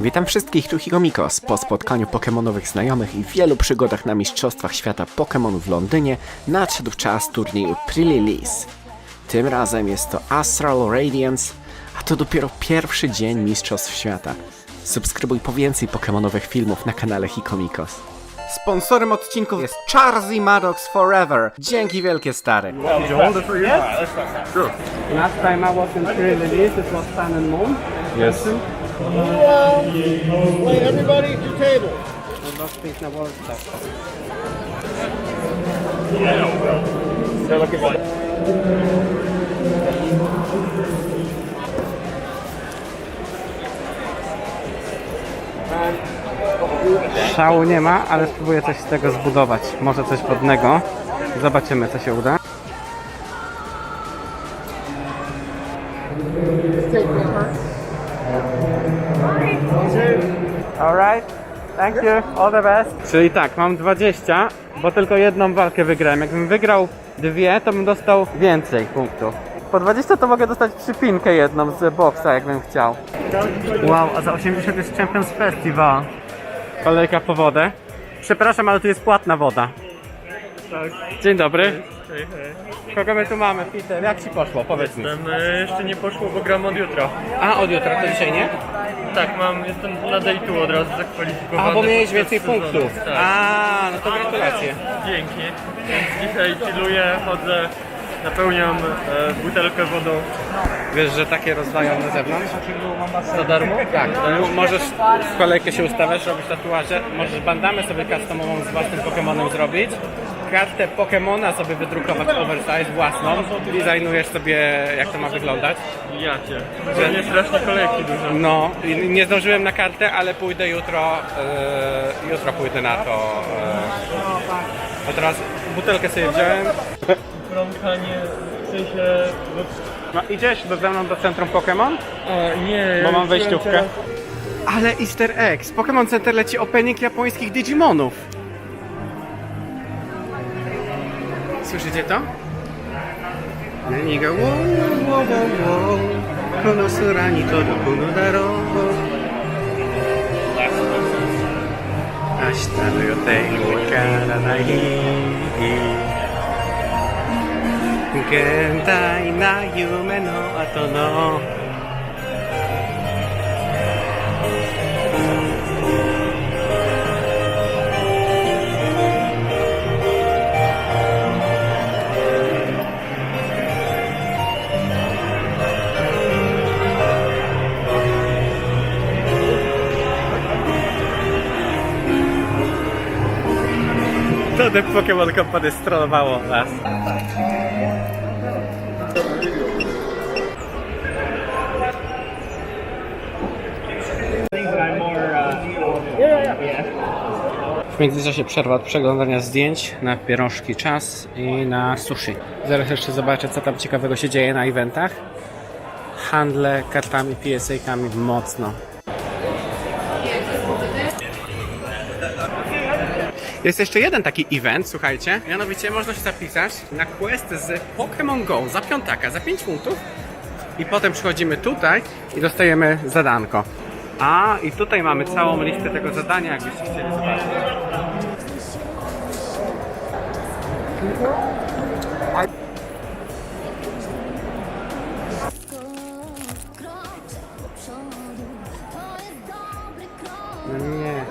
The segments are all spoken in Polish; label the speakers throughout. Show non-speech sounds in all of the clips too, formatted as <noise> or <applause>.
Speaker 1: Witam wszystkich, tu Higomikos. Po spotkaniu pokemonowych znajomych i wielu przygodach na Mistrzostwach Świata Pokemonów w Londynie nadszedł czas turnieju Prililis. Tym razem jest to Astral Radiance, a to dopiero pierwszy dzień Mistrzostw Świata. Subskrybuj po więcej pokemonowych filmów na kanale Hikomikos. Sponsorem odcinków jest Charzy Maddox Forever. Dzięki wielkie stary.
Speaker 2: Last time I was in pre-release, it was Sun and Moon.
Speaker 1: Yes.
Speaker 3: Wait, everybody at your table.
Speaker 2: Szału nie ma, ale spróbuję coś z tego zbudować. Może coś wodnego. Zobaczymy, co się uda. Thank you, all the best. Czyli tak, mam 20, bo tylko jedną walkę wygrałem. Jakbym wygrał dwie, to bym dostał więcej punktów. Po 20 to mogę dostać przypinkę jedną z boksa, jakbym chciał. Wow, a za 80 jest Champions Festival. Kolejka po wodę. Przepraszam, ale tu jest płatna woda. Dzień dobry. Kogo my tu mamy, Peter? Jak ci poszło? Powiedz mi.
Speaker 4: Tam e, jeszcze nie poszło, bo gram od jutra.
Speaker 2: A, od jutra, to dzisiaj nie?
Speaker 4: Tak, mam, jestem na day two od razu zakwalifikowany.
Speaker 2: A, bo miałeś
Speaker 4: podczas
Speaker 2: więcej
Speaker 4: sezonu.
Speaker 2: punktów.
Speaker 4: Tak.
Speaker 2: A, no to gratulacje.
Speaker 4: Dzięki. Więc dzisiaj chilluję, chodzę, napełniam e, butelkę wodą
Speaker 2: Wiesz, że takie rozdają na zewnątrz?
Speaker 4: za darmo.
Speaker 2: Tak, to możesz w kolejkę się ustawiać, robić tatuaże, możesz bandamę sobie customową z własnym Pokemonem zrobić, kartę Pokemona sobie wydrukować oversize własną, designujesz sobie jak to ma wyglądać.
Speaker 4: Ja cię. Że nie strasznie kolejki dużo.
Speaker 2: No, i nie zdążyłem na kartę, ale pójdę jutro, e, jutro pójdę na to. E, a teraz butelkę sobie wziąłem.
Speaker 4: Promka nie, w sensie...
Speaker 2: No, idziesz do ze mną do centrum Pokémon?
Speaker 4: A, nie,
Speaker 2: Bo mam wejściówkę. Ale Easter egg! Z Pokémon Center leci opening japońskich Digimonów. 教えて何がウォーウォーウォーこの空に届くのだろう明日の予定がわからない現代な夢の後の The Pokémon Company strollowało nas. W międzyczasie przerwa od przeglądania zdjęć na pierążki czas i na sushi. Zaraz jeszcze zobaczę, co tam ciekawego się dzieje na eventach. Handle kartami PSA-kami mocno. Jest jeszcze jeden taki event, słuchajcie. Mianowicie można się zapisać na quest z Pokémon Go za piątaka, za 5 funtów. I potem przychodzimy tutaj i dostajemy zadanko. A, i tutaj mamy całą listę tego zadania, jakbyście chcieli zobaczyć. No nie.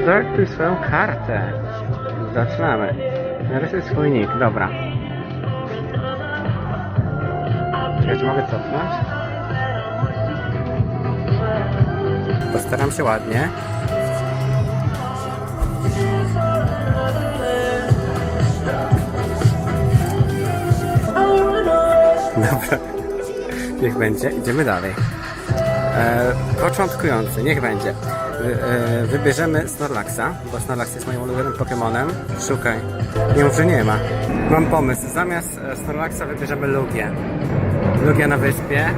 Speaker 2: Zaprojektuj swoją kartę. Zaczynamy. Narysuj swój nick, dobra. Czekaj, czy mogę cofnąć? Postaram się ładnie. Dobra. Niech będzie. Idziemy dalej. E, początkujący, niech będzie. E, wybierzemy Snorlaxa, bo Snorlax jest moim ulubionym Pokemonem. Szukaj. Nie mów, że nie ma. Mam pomysł. Zamiast e, Snorlaxa wybierzemy Lugię. Lugia na wyspie.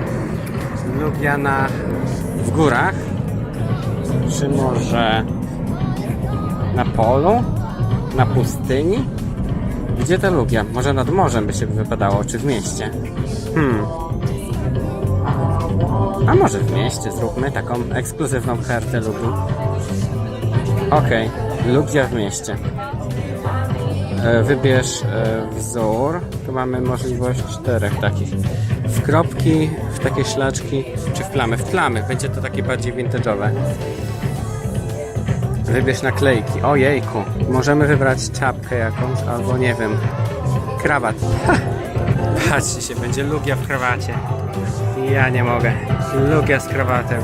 Speaker 2: Lugia na... w górach. Czy może na polu? Na pustyni? Gdzie ta Lugia? Może nad morzem by się wypadało, czy w mieście? Hmm. A może w mieście zróbmy taką ekskluzywną kartę Lugii. Okej, Lugia w mieście. E, Wybierz e, wzór. Tu mamy możliwość czterech takich. W kropki, w takie szlaczki, czy w plamy? W plamy. Będzie to takie bardziej vintage'owe. Wybierz naklejki. Ojejku. Możemy wybrać czapkę jakąś, albo nie wiem, krawat. Patrzcie się, będzie lugia w krawacie. Ja nie mogę. Lugia z krawatem.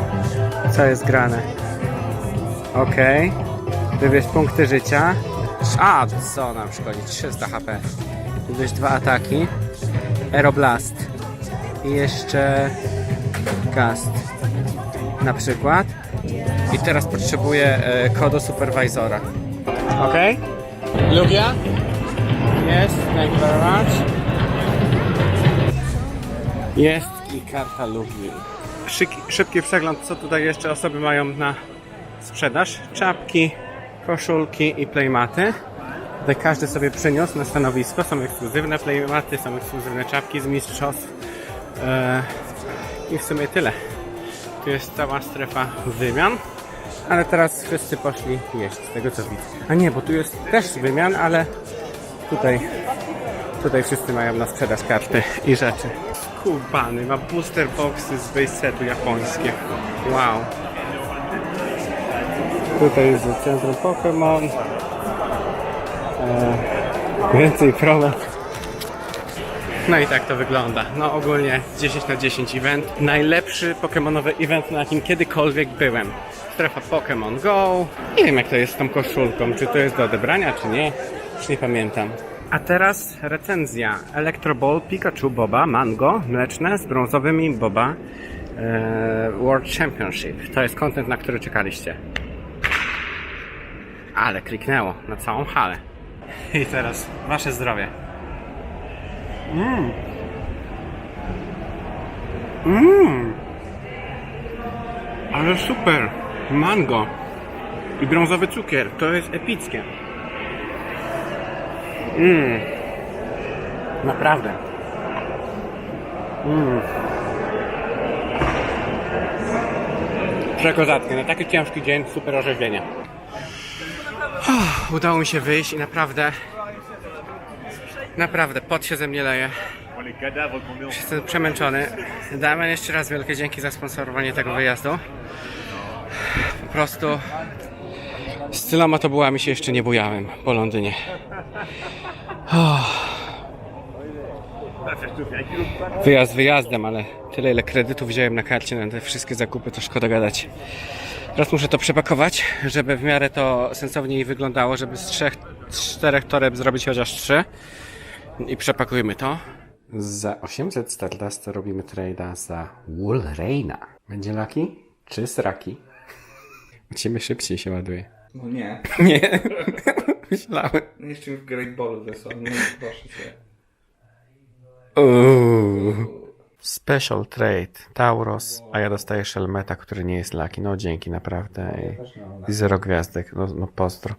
Speaker 2: Co jest grane? Okej. Wybierz punkty życia. A, co nam szkodzi? 300 HP. Wybierz dwa ataki. Aeroblast. I jeszcze Gast. Na przykład. I teraz potrzebuję e, kodu supervisora. Ok? Lugia? Jest, thank you very much. Jest i karta Lugii. Szyki, szybki przegląd, co tutaj jeszcze osoby mają na sprzedaż. Czapki, koszulki i playmaty. Tutaj każdy sobie przyniósł na stanowisko. Są ekskluzywne playmaty, są ekskluzywne czapki z mistrzostw. E, I w sumie tyle. Tu jest cała strefa wymian. Ale teraz wszyscy poszli jeść, z tego co widzę. A nie, bo tu jest też wymian, ale tutaj, tutaj wszyscy mają na sprzedaż karty i rzeczy. Skubany, ma booster boxy z base setu japońskie. Wow. Tutaj jest centrum Pokémon. E, więcej promet. No i tak to wygląda. No ogólnie 10 na 10 event. Najlepszy pokemonowy event, na jakim kiedykolwiek byłem. Strefa Pokémon Go. Nie wiem jak to jest z tą koszulką. Czy to jest do odebrania, czy nie. Już nie pamiętam. A teraz recenzja. Electro Ball Pikachu Boba Mango mleczne z brązowymi Boba e, World Championship. To jest kontent, na który czekaliście. Ale kliknęło na całą halę. I teraz wasze zdrowie. Mmm. Ale super. Mango. I brązowy cukier. To jest epickie. Mmm. Naprawdę. Mmm. Przekozackie. Na taki ciężki dzień super orzeźwienie. Udało mi się wyjść i naprawdę Naprawdę, pot się ze mnie leje. Jestem przemęczony. Damian, jeszcze raz wielkie dzięki za sponsorowanie tego wyjazdu. Po prostu z tyloma byłami się jeszcze nie bujałem po Londynie. <sighs> Wyjazd wyjazdem, ale tyle ile kredytów wziąłem na karcie na te wszystkie zakupy, to szkoda gadać. Teraz muszę to przepakować, żeby w miarę to sensowniej wyglądało, żeby z trzech, czterech toreb zrobić chociaż trzy. I przepakujmy to. Za 800 Stardust robimy trade'a za Woolreina. Będzie laki czy sraki? U ciebie szybciej się ładuje.
Speaker 5: No nie.
Speaker 2: Nie, <laughs> myślałem.
Speaker 5: No Jeszcze w Great Ballu wysłał, no proszę cię.
Speaker 2: Uuu. Special trade, Tauros, a ja dostaję Shelmeta, który nie jest laki. No dzięki, naprawdę. I, zero gwiazdek, no, no pozdro.